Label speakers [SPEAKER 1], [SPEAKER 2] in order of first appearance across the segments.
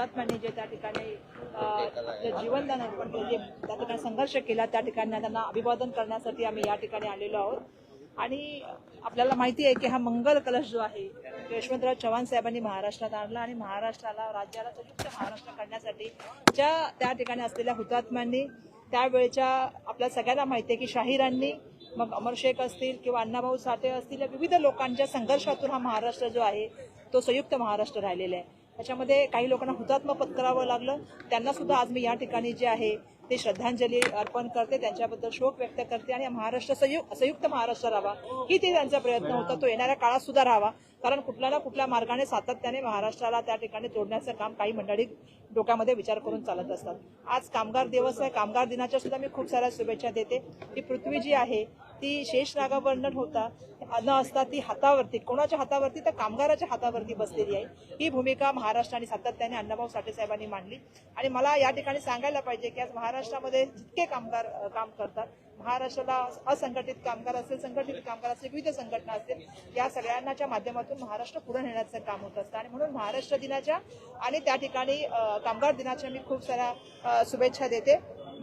[SPEAKER 1] हुतात्म्यांनी जे त्या ठिकाणी आपलं जीवनदान अर्पण केलं त्या ठिकाणी संघर्ष केला त्या ठिकाणी त्यांना अभिवादन करण्यासाठी आम्ही या ठिकाणी आलेलो आहोत. आणि आपल्याला माहिती आहे की हा मंगल कलश जो आहे यशवंतराव चव्हाण साहेबांनी महाराष्ट्रात आणला आणि महाराष्ट्राला राज्याला संयुक्त महाराष्ट्र करण्यासाठी ज्या त्या ठिकाणी असलेल्या हुतात्म्यांनी त्यावेळेच्या आपल्या सगळ्यांना माहिती आहे की शाहिरांनी मग अमर शेख असतील किंवा अण्णाभाऊ साठे असतील या विविध लोकांच्या संघर्षातून हा महाराष्ट्र जो आहे तो संयुक्त महाराष्ट्र राहिलेला आहे. त्याच्यामध्ये काही लोकांना हुतात्मा पत्करावं लागलं. त्यांना सुद्धा आज मी या ठिकाणी जे आहे ते श्रद्धांजली अर्पण करते. त्यांच्याबद्दल शोक व्यक्त करते आणि महाराष्ट्र संयुक्त संयुक्त महाराष्ट्र राहावा. ही ते त्यांचा प्रयत्न होता. तो येणाऱ्या काळात सुद्धा राहावा. कारण कुठल्या ना कुठल्या मार्गाने सातत्याने महाराष्ट्राला त्या ठिकाणी तोडण्याचं काम काही मंडळी डोक्यामध्ये विचार करून चालत असतात. आज कामगार दिवस आहे. कामगार दिनाच्या सुद्धा मी खूप साऱ्या शुभेच्छा देते. ही पृथ्वी जी आहे. ती शेष नागावर्णन होता. न असता ती हातावरती कोणाच्या हातावरती? तर कामगाराच्या हातावरती बसलेली आहे. ही भूमिका महाराष्ट्राने सातत्याने अण्णाभाऊ साठे साहेबांनी मांडली. आणि मला या ठिकाणी सांगायला पाहिजे की आज महाराष्ट्रामध्ये जितके कामगार काम करतात महाराष्ट्राला असंघटित कामगार असेल संघटित कामगार असेल विविध संघटना असतील या सगळ्यांनाच्या माध्यमातून महाराष्ट्र पुढे नेण्याचं काम होत असतं. आणि म्हणून महाराष्ट्र दिनाच्या आणि त्या ठिकाणी कामगार दिनाच्या मी खूप साऱ्या शुभेच्छा देते.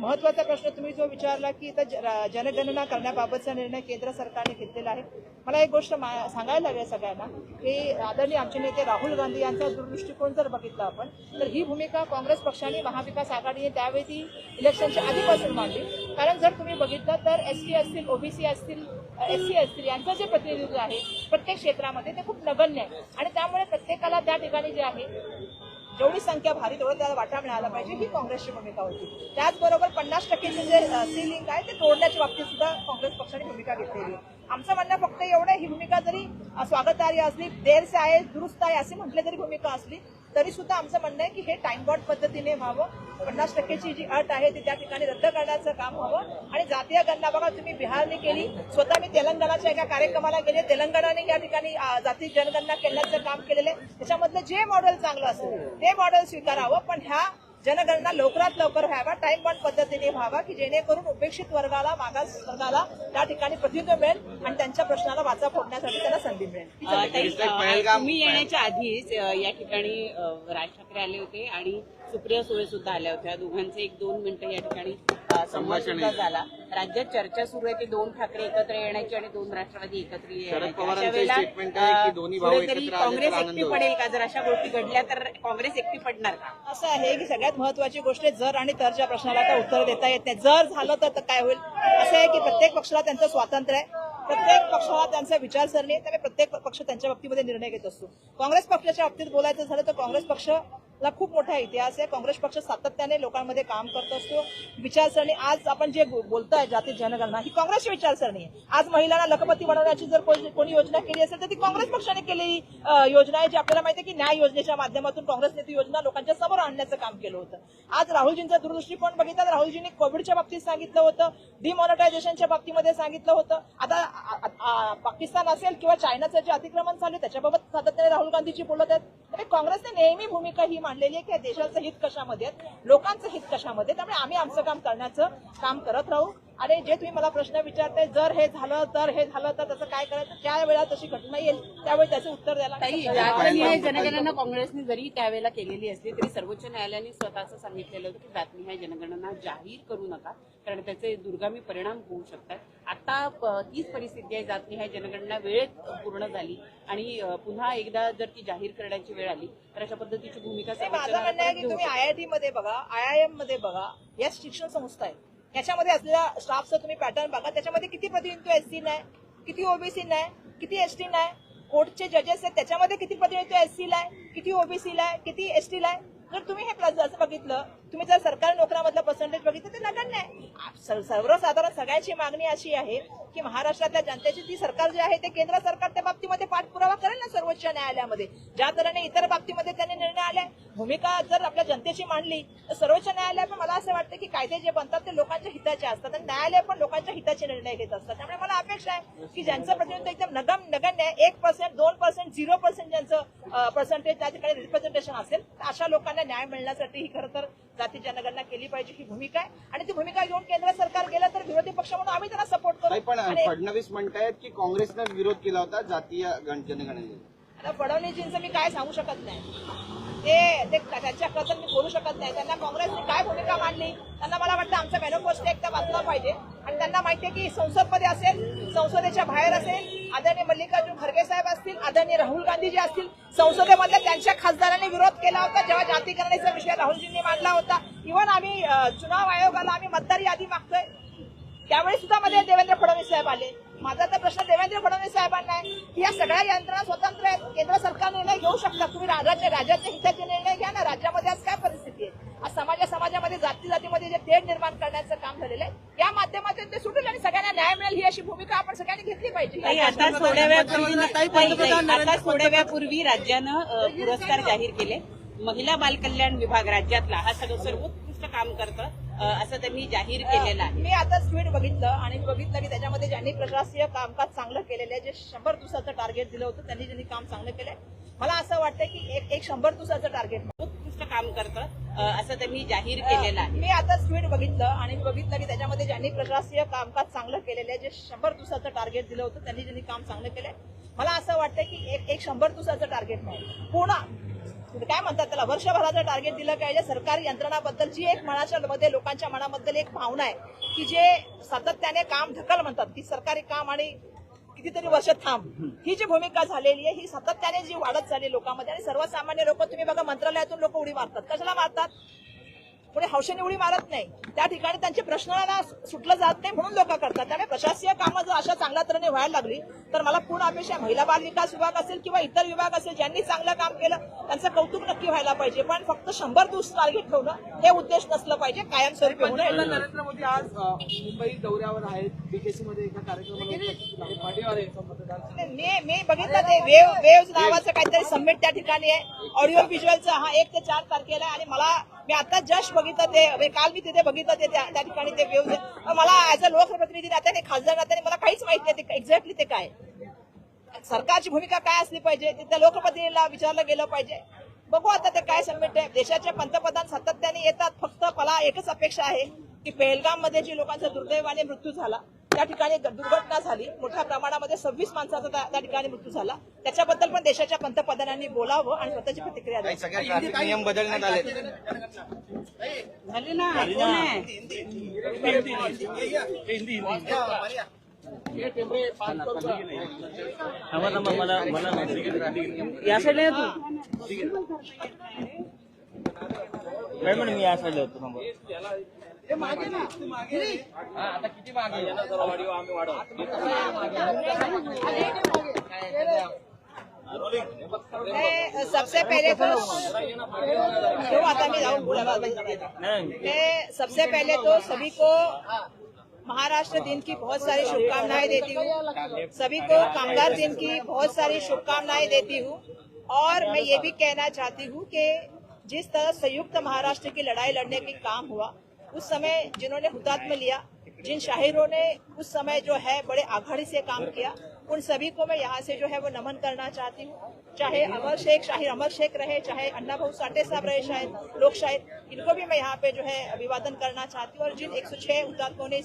[SPEAKER 1] महत्त्वाचा प्रश्न तुम्ही जो विचारला की इथं ज- जनगणना करण्याबाबतचा निर्णय केंद्र सरकारने घेतलेला आहे. मला एक गोष्ट मा- सांगायला हवी आहे सगळ्यांना की आदरणीय आमचे नेते राहुल गांधी यांचा दृष्टिकोन जर बघितला आपण तर ही भूमिका काँग्रेस पक्षाने महाविकास आघाडीने त्यावेळी ती इलेक्शनच्या आधीपासून मांडली. कारण जर तुम्ही बघितलं तर एस टी असतील ओबीसी असतील एस सी असतील यांचं जे प्रतिनिधित्व आहे प्रत्येक क्षेत्रामध्ये ते खूप नगण्य आहे. आणि त्यामुळे प्रत्येकाला त्या ठिकाणी जे आहे जेवढी संख्या भारी तेवढं त्याला वाटा मिळाला पाहिजे ही काँग्रेसची भूमिका होती. त्याचबरोबर पन्नास टक्केचे जे सिलिंग आहे ते तोडण्याच्या बाबतीत सुद्धा काँग्रेस पक्षाने भूमिका घेतलेली आमचं म्हणणं फक्त एवढं ही भूमिका जरी स्वागतार्य असली देरसे आहे दुरुस्त आहे असे म्हटली जरी भूमिका असली तरी सुद्धा आमचं म्हणणं आहे की हे टाइम पद्धतीने व्हावं. पन्नास टक्केची जी अट आहे ती त्या ठिकाणी रद्द करण्याचं काम व्हावं. आणि जातीय गणना बघा तुम्ही बिहारने केली स्वतः मी तेलंगणाच्या एका कार्यक्रमाला गेले. तेलंगणाने या ठिकाणी जाती जनगणना केल्याचं काम केलेलं आहे. त्याच्यामधलं जे मॉडेल चांगलं असेल ते मॉडेल स्वीकारावं. पण ह्या जनगणना लवकरात लवकर व्हावा टाइम बॉन्ड पद्धतीने व्हावा की जेणेकरून उपेक्षित वर्गाला मागास वर्गाला त्या ठिकाणी प्रतिनिधित्व मिळेल आणि त्यांच्या प्रश्नाला वाचा फोडण्यासाठी त्यांना संधी मिळेल.
[SPEAKER 2] तुम्ही येण्याच्या आधीच या ठिकाणी राज ठाकरे आले होते आणि सुप्रिया सुळे सुद्धा आल्या होत्या. दोघांचे एक दोन मिनिटं या ठिकाणी अ, संवाद सुद्धा झाला. राज्यात चर्चा सुरू आहे की दोन ठाकरे एकत्र येण्याची आणि दोन राष्ट्रवादी एकत्र येण्याची.
[SPEAKER 3] तर
[SPEAKER 2] काँग्रेस एकटी. पडेल का? जर अशा गोष्टी घडल्या तर काँग्रेस एकटी पडणार का?
[SPEAKER 1] असं आहे की सगळ्यात महत्वाची गोष्ट जर आणि तरच्या प्रश्नाला आता उत्तर देता येत नाही. जर झालं तर तर काय होईल? असं आहे की प्रत्येक पक्षाला त्यांचं स्वातंत्र्य आहे. प्रत्येक पक्षाला त्यांचा विचारसरणी आहे त्यामुळे प्रत्येक पक्ष त्यांच्या बाबतीमध्ये निर्णय घेत असतो. काँग्रेस पक्षाच्या बाबतीत बोलायचं झालं तर काँग्रेस ला खूप मोठा इतिहास आहे. काँग्रेस पक्ष सातत्याने लोकांमध्ये काम करत असतो. विचारसरणी आज आपण जे बोलताय बोलतोय जाती जनगणना ही काँग्रेसची विचारसरणी आहे. आज महिलांना लखपती बनवण्याची जर कोणी योजना केली असेल तर ती काँग्रेस पक्षाने केलेली योजना आहे जी आपल्याला माहिती आहे की न्याय योजनेच्या माध्यमातून काँग्रेसने ती योजना लोकांच्या समोर आणण्याचं काम केलं होतं. आज राहुलजींचा दूरदृष्टीकोन बघितला तर राहुलजींनी कोविडच्या बाबतीत सांगितलं होतं डिमॉनिटायझेशनच्या बाबतीमध्ये सांगितलं होतं. आता पाकिस्तान असेल किंवा चायनाचं जे अतिक्रमण चालू आहे त्याच्याबाबत सातत्याने राहुल गांधीजी बोलत आहेत. काँग्रेसने नेहमी भूमिका ही मांडलेली आहे की या देशाचं हित कशामध्ये आहे? लोकांचं हित कशामध्ये. त्यामुळे आम्ही आमचं काम करण्याचं काम करत राहू. आणि जे तुम्ही मला प्रश्न विचारताय जर हे झालं तर हे झालं तर त्याचं काय करायचं? ज्या वेळेला तशी घटना येईल त्यावेळी त्याचं उत्तर द्यायला
[SPEAKER 2] जनगणना काँग्रेसने जरी त्यावेळेला केलेली असली तरी सर्वोच्च न्यायालयाने स्वतःचं सांगितलेलं होतं की जातनिहाय जनगणना जाहीर करू नका कारण त्याचे दुर्गामी परिणाम होऊ शकतात. आता तीच परिस्थिती आहे जातनिहाय जनगणना वेळेत पूर्ण झाली आणि पुन्हा एकदा जर ती जाहीर करण्याची वेळ आली तर अशा पद्धतीची भूमिका
[SPEAKER 1] माझं म्हणणं आहे की तुम्ही
[SPEAKER 2] शकतात.
[SPEAKER 1] आय आय टी मध्ये बघा आय आय एममध्ये बघा या शिक्षण संस्था आहेत याच्यामध्ये असलेल्या स्टाफचं तुम्ही पॅटर्न बघा त्याच्यामध्ये किती प्रतिनिधित्व एस सी नाही किती ओबीसी नाही किती एस टी नाही कोर्टचे जजेस आहेत त्याच्यामध्ये किती प्रतिनिधित्व एस सी ला आहे किती ओबीसी ला आहे किती एस टी ला आहे जर तुम्ही हे प्लस असं बघितलं तुम्ही जर सरकारी नोकऱ्यामधलं पर्सेंटेज बघितलं ते नगण्य आहे. सर्वसाधारण सगळ्यांची मागणी अशी आहे की महाराष्ट्रातल्या जनतेची ती सरकार जे आहे ते केंद्र सरकार त्या बाबतीमध्ये पाठपुरावा करेल ना सर्वोच्च न्यायालयामध्ये. ज्या तऱ्हेने इतर बाबतीमध्ये त्यांनी भूमिका जर आपल्या जनतेची मांडली तर सर्वोच्च न्यायालय पण मला असं वाटतं की कायदे जे बनतात ते लोकांच्या हिताचे असतात आणि न्यायालय पण लोकांच्या हिताचे निर्णय घेत असतात त्यामुळे मला अपेक्षा आहे की ज्यांचं प्रतिनिधित्व एकदम नगम नगण्य आहे एक पर्सेंट दोन पर्सेंट झिरो पर्सेंट ज्यांचं पर्सेंटेज त्या ठिकाणी रिप्रेझेंटेशन असेल तर अशा लोकांना न्याय मिळण्यासाठी ही खरं तर जाती जनगणना केली पाहिजे ही भूमिका आहे. आणि ती भूमिका घेऊन केंद्र सरकार गेलं तर विरोधी पक्ष म्हणून आम्ही त्यांना सपोर्ट
[SPEAKER 3] ताई, पण फडणवीस म्हणतायत की काँग्रेसनं विरोध केला होता जातीय गण- जनगणनेला
[SPEAKER 1] आता फडणवीसजींचं मी काय सांगू शकत नाही. ते ते त्यांच्याबद्दल मी बोलू शकत नाही. त्यांना काँग्रेसने काय भूमिका मांडली? त्यांना मला वाटतं आमचा मॅनिफेस्टो एकदा वाचला पाहिजे. आणि त्यांना माहिती आहे की संसदमध्ये असेल संसदेच्या बाहेर असेल आदरणीय मल्लिकार्जुन खरगे साहेब असतील आदरणीय राहुल गांधी जे असतील संसदेमध्ये त्यांच्या खासदारांनी विरोध केला होता जेव्हा जातीकरणाचा विषय राहुलजींनी मांडला होता. इव्हन आम्ही चुनाव आयोगाला आम्ही मतदार यादी मागतोय. त्यावेळी सुद्धा मध्ये देवेंद्र फडणवीस साहेब आले. माझा तर प्रश्न देवेंद्र फडणवीस साहेबांना आहे की या सगळ्या यंत्रणा स्वतंत्र आहेत? केंद्र सरकार निर्णय घेऊ शकतात? तुम्ही राज्याचे राज्याच्या हिताचे निर्णय घ्या ना. राज्यामध्ये आज काय परिस्थिती आहे? आज समाजा समाजामध्ये जाती जातीमध्ये जे तेढ निर्माण करण्याचं काम झालेलं आहे या माध्यमातून ते सुटेल आणि सगळ्यांना न्याय मिळेल ही अशी भूमिका आपण सगळ्यांनी घेतली पाहिजे.
[SPEAKER 2] आता थोड्या वेळापूर्वी थोड्या वेळापूर्वी राज्यानं पुरस्कार जाहीर केले. महिला बालकल्याण विभाग राज्यातला हा सगळं सर्वोत्कृष्ट काम करतं. असं त्यांनी जाहीर केलेलं आहे.
[SPEAKER 1] मी आता ट्विट बघितलं आणि बघितलं की त्याच्यामध्ये ज्यांनी प्रशासकीय कामकाज चांगलं केलेलं आहे जे शंभर दिवसाचं टार्गेट दिलं होतं त्यांनी ज्यांनी काम चांगलं केलंय. मला असं वाटतं की एक एक शंभर दिवसाचं टार्गेट
[SPEAKER 2] सर्वोत्कृष्ट काम करतं असं त्यांनी जाहीर केलेलं आहे.
[SPEAKER 1] मी आता ट्विट बघितलं आणि बघितलं की त्याच्यामध्ये ज्यांनी प्रशासकीय कामकाज चांगलं केलेलं आहे जे शंभर दिवसाचं टार्गेट दिलं होतं त्यांनी ज्यांनी काम चांगलं केलंय. मला असं वाटतं की एक एक शंभर दिवसाचं टार्गेट नाही पूर्ण काय म्हणतात त्याला वर्षभराचं टार्गेट दिलं पाहिजे सरकारी यंत्रणाबद्दल जी एक मनाच्या मध्ये लोकांच्या मनाबद्दल एक भावना आहे की जे सातत्याने काम ढकल म्हणतात. की सरकारी काम आणि कितीतरी वर्ष थांब. ही जी भूमिका झालेली आहे ही सातत्याने जी वाढत झाली लोकांमध्ये आणि सर्वसामान्य लोक तुम्ही बघा मंत्रालयातून लोक उडी मारतात. कशाला मारतात? पुढे हौशेने उडी मारत नाही. त्या ठिकाणी त्यांचे प्रश्नाला सुटलं जात नाही म्हणून लोक करतात. त्यामुळे प्रशासकीय कामं जर अशा चांगल्या तऱ्हेने व्हायला लागली तर मला पूर्ण अपेक्षा आहे. महिला बाल विकास विभाग असेल किंवा इतर विभाग असेल ज्यांनी चांगलं काम केलं त्यांचं कौतुक नक्की व्हायला पाहिजे. पण फक्त शंभर दिवस टार्गेट ठेवणं हे उद्देश नसलं पाहिजे कायमस्वरूपी
[SPEAKER 3] नरेंद्र मोदी आज मुंबई दौऱ्यावर आहेत. बीकेसी मध्ये एका कार्यक्रमाला
[SPEAKER 1] मी मी बघितलं ते वेव वेव्ह नावाचं काहीतरी समिट त्या ठिकाणी आहे. ऑडिओ व्हिज्युअलचा हा एक ते चार तारखेला आहे. आणि मला मी आता जस्ट बघितलं ते म्हणजे काल मी तिथे बघितलं ते त्या त्या ठिकाणी ते वेव्ह मला ऍज अ लोकप्रतिनिधी नात्याने खासदार नात्याने मला काहीच माहीत नाही ते एक्झॅक्टली ते काय. सरकारची भूमिका काय असली पाहिजे? ते त्या लोकप्रतिनिधीला विचारलं गेलं पाहिजे. बघू आता ते काय सबमिट आहे. देशाचे पंतप्रधान सातत्याने येतात. फक्त मला एकच अपेक्षा आहे की पेहलगाममध्ये जी लोकांचा दुर्दैवाने मृत्यू झाला त्या ठिकाणी दुर्घटना झाली. मोठ्या प्रमाणामध्ये सव्वीस माणसाचा त्या त्या ठिकाणी मृत्यू झाला. त्याच्याबद्दल पण देशाच्या पंतप्रधानांनी बोलावं आणि स्वतःची प्रतिक्रिया द्यावी.
[SPEAKER 4] नियम बदलण्यात आले
[SPEAKER 2] झाले ना?
[SPEAKER 5] या साईडला ये तू. मॅडम मी या साईडला होतो थांबा.
[SPEAKER 1] मैं सबसे पहले तो क्यों आता मैं जाऊँ बोला मैं सबसे पहले तो सभी को महाराष्ट्र दिन की बहुत सारी शुभकामनाएँ देती हूँ। सभी को कामगार दिन की बहुत सारी शुभकामनाएँ देती हूँ। और मैं ये भी कहना चाहती हूँ कि जिस तरह संयुक्त महाराष्ट्र की लड़ाई लड़ने की काम हुआ उस समय जिन्होंने हुतात्मा लिया, जिन शाहिरों ने उस समय जो है बड़े आघाड़ी से काम किया, उन सभी को मैं यहाँ से जो है वो नमन करना चाहती हूँ। चाहे अमर शेख, शाहिर अमर शेख रहे, चाहे अन्ना भाऊ साठे साहब रहे, शायद लोग शायद, इनको भी मैं यहाँ पे जो है अभिवादन करना चाहती हूँ। और जिन 106 हुतात्मों ने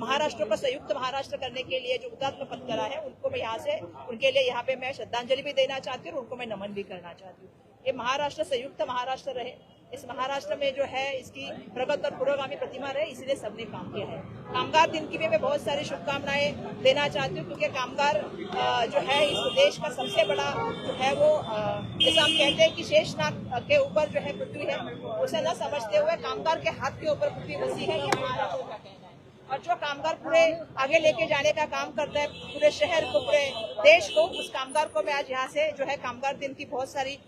[SPEAKER 1] महाराष्ट्र को संयुक्त महाराष्ट्र करने के लिए जो हुतात्मा पद करा है, उनको मैं यहाँ से, उनके लिए यहाँ पे मैं श्रद्धांजलि भी देना चाहती हूँ उनको मैं नमन भी करना चाहती हूँ। ये महाराष्ट्र, संयुक्त महाराष्ट्र रहे। इस महाराष्ट्र में जो है, इसकी प्रगत और पुरोगामी प्रतिमा रहे, इसलिए सबने काम किया है। कामगार दिन की भी मैं बहुत सारी शुभकामनाएँ देना चाहती हूँ, क्योंकि कामगार जो है, इस देश का सबसे बड़ा जो है वो जैसे हम कहते हैं कि शेषनाग के ऊपर जो है पृथ्वी है, उसे न समझते हुए कामगार के हाथ के ऊपर पृथ्वी बसी है, ये है। और जो कामगार पूरे आगे लेके जाने का काम करता है, पूरे शहर को, पूरे देश को, उस कामगार को मैं आज यहाँ से जो है कामगार दिन की बहुत सारी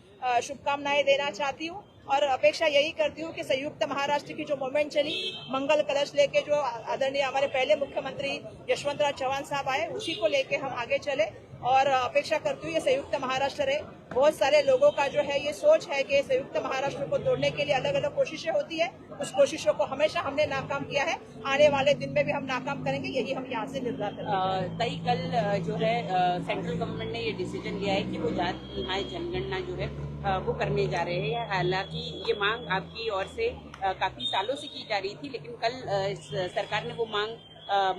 [SPEAKER 1] शुभकामनाएँ देना चाहती हूँ। और अपेक्षा यही करती हूँ कि संयुक्त महाराष्ट्र की जो मूवमेंट चली, मंगल कलश लेके जो आदरणीय हमारे पहले मुख्यमंत्री यशवंतराव चौहान साहब आए, उसी को लेके हम आगे चले और अपेक्षा करती हूँ ये संयुक्त महाराष्ट्र रहे। बहुत सारे लोगों का जो है ये सोच है कि संयुक्त महाराष्ट्र को तोड़ने के लिए अलग अलग कोशिशें होती है। उस कोशिशों को हमेशा हमने नाकाम किया है। आने वाले दिन में भी हम नाकाम करेंगे, यही हम यहाँ से निर्धार
[SPEAKER 2] ताई कल जो है सेंट्रल गवर्नमेंट ने ये डिसीज़न लिया है कि वो जात निहाय जनगणना जो है वो करने जा रहे हैं। हालाँकि ये मांग आपकी ओर से काफ़ी सालों से की जा रही थी, लेकिन कल सरकार ने वो मांग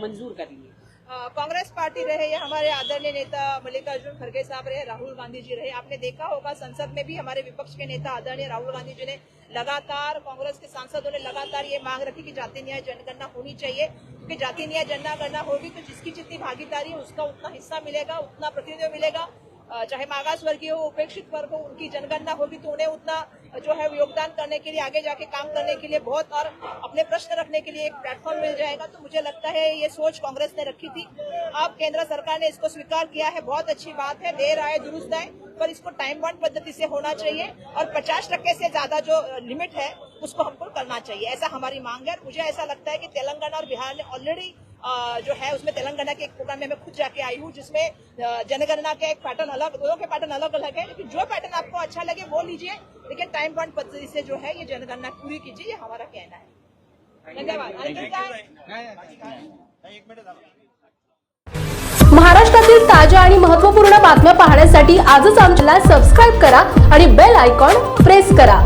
[SPEAKER 2] मंजूर कर ली।
[SPEAKER 1] कांग्रेस पार्टी रहे या हमारे आदरणीय नेता मल्लिकार्जुन खड़गे साहब रहे, राहुल गांधी जी रहे, आपने देखा होगा संसद में भी हमारे विपक्ष के नेता आदरणीय राहुल गांधी जी ने लगातार, कांग्रेस के सांसदों ने लगातार ये मांग रखी कि जाति न्याय जनगणना होनी चाहिए, क्योंकि जाति न्याय जनगणना होगी तो जिसकी जितनी भागीदारी है उसका उतना हिस्सा मिलेगा, उतना प्रतिनिधित्व मिलेगा। चाहे मागास वर्गीय हो, उपेक्षित वर्ग हो, उनकी जनगणना होगी तो उन्हें उतना जो है योगदान करने के लिए, आगे जाके काम करने के लिए बहुत और अपने प्रश्न रखने के लिए एक प्लेटफॉर्म मिल जाएगा। तो मुझे लगता है ये सोच कांग्रेस ने रखी थी। अब केंद्र सरकार ने इसको स्वीकार किया है, बहुत अच्छी बात है, देर आए, दुरुस्त आए, पर इसको टाइम बाउंड पद्धति से होना चाहिए और पचास टक्के से ज़्यादा जो लिमिट है, उसको हमको करना चाहिए। ऐसा हमारी मांग है मुझे ऐसा लगता है कि तेलंगाना और बिहार ने ऑलरेडी जो है उसमें तेलंगाना के एक प्रोग्राम में मैं खुद जाके आई हूँ जिसमें जनगणना का एक पैटर्न अलग दोनों के पैटर्न अलग अलग है लेकिन जो पैटर्न आपको अच्छा लगे वो लीजिए। लेकिन टाइम बाउंड पद्धति से जो है ये जनगणना पूरी कीजिए ये हमारा कहना है। धन्यवाद?
[SPEAKER 4] महाराष्ट्रातील ताज्या आणि महत्त्वपूर्ण बातम्या पाहण्यासाठी आजच आमच्याला सबस्क्राईब करा आणि बेल आयकॉन प्रेस करा.